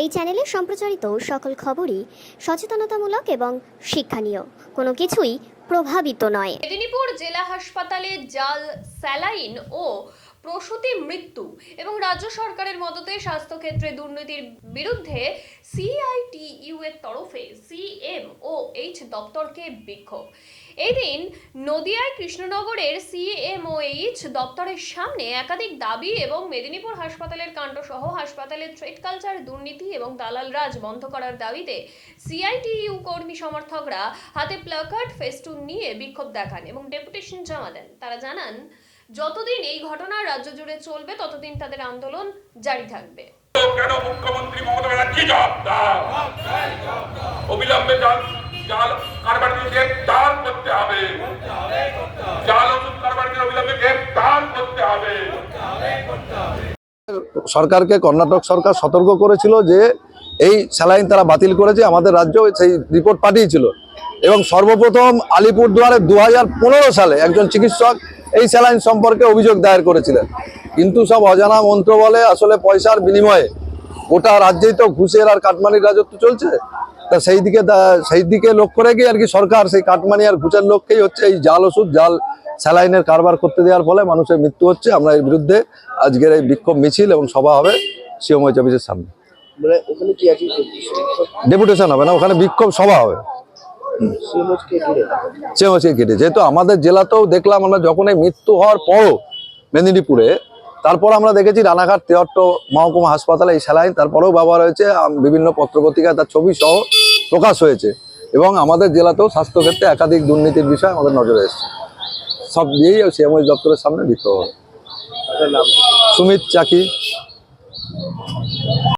এই চ্যানেলে সম্প্রচারিত সকল খবরই সচেতনতামূলক এবং শিক্ষণীয়। কোনো কিছুই প্রভাবিত নয়। মেদিনীপুর জেলা হাসপাতালে জাল, স্যালাইন ও প্রসূতি মৃত্যু এবং রাজ্য সরকারের মদতে স্বাস্থ্যক্ষেত্রে দুর্নীতির বিরুদ্ধে সিআইটিইউ এর তরফে সিএম ও এইচ দপ্তরকে বিক্ষোভ। এই দিন নদিয়ায় কৃষ্ণনগরের সিএমওএইচ দপ্তরের সামনে একাধিক দাবি এবং মেদিনীপুর হাসপাতালের কাণ্ড সহ হাসপাতালের ট্রেড কালচার, দুর্নীতি এবং দালাল রাজ বন্ধ করার দাবিতে সিআইটিইউ কর্মী সমর্থকরা হাতে প্লাকার্ড, ফেস্টুন নিয়ে বিক্ষোভ দেখান এবং ডেপুটেশন জমা দেন। তারা জানান, যতদিন এই ঘটনা রাজ্য জুড়ে চলবে, ততদিন তাদের আন্দোলন জারি থাকবে। কেন মুখ্যমন্ত্রী মমতা ব্যানার্জি জবাব অবিলম্বে সরকারকে, কর্ণাটক সরকার সতর্ক করেছিল যে এই স্যালাইন তারা বাতিল করেছে, আমাদের রাজ্য সেই রিপোর্ট পাঠিয়েছিল। এবং সর্বপ্রথম আলিপুরদুয়ারে দু হাজার পনেরো সালে একজন চিকিৎসক এই স্যালাইন সম্পর্কে অভিযোগ দায়ের করেছিলেন। কিন্তু সব অজানা মন্ত্র বলে আসলে পয়সার বিনিময়ে গোটা রাজ্যেই তো ঘুষের আর কাটমানির রাজত্ব চলছে। তা সেই দিকে সেই দিকে লক্ষ্য রেখে আর কি সরকার সেই কাটমানি আর ঘুষের লক্ষ্যেই হচ্ছে এই জাল ওষুধ জাল স্যালাইনের কারবার করতে দেওয়ার ফলে মানুষের মৃত্যু হচ্ছে। আমরা এর বিরুদ্ধে আজকের এই বিক্ষোভ মিছিল এবং সভা হবে সিওমইচ অফিসের সামনে। মানে ডেপুটেশন? হবে না ওখানে বিক্ষোভ সভা হবে। সিওমইচকে কেটে যেহেতু আমাদের জেলাতেও দেখলাম আমরা যখন এই মৃত্যু হওয়ার পরও মেদিনীপুরে তারপর আমরা দেখেছি রানাঘাট তেহট্ট মহকুমা হাসপাতালে এই স্যালাইন তারপরেও ব্যবহার হয়েছে বিভিন্ন পত্রপত্রিকায় তার ছবি সহ প্রকাশ হয়েছে। এবং আমাদের জেলাতেও স্বাস্থ্যক্ষেত্রে একাধিক দুর্নীতির বিষয় আমাদের নজরে এসছে। সব দিয়েই সিএমএস দপ্তরের সামনে বিক্ষোভ হবে। সুমিত চাকি।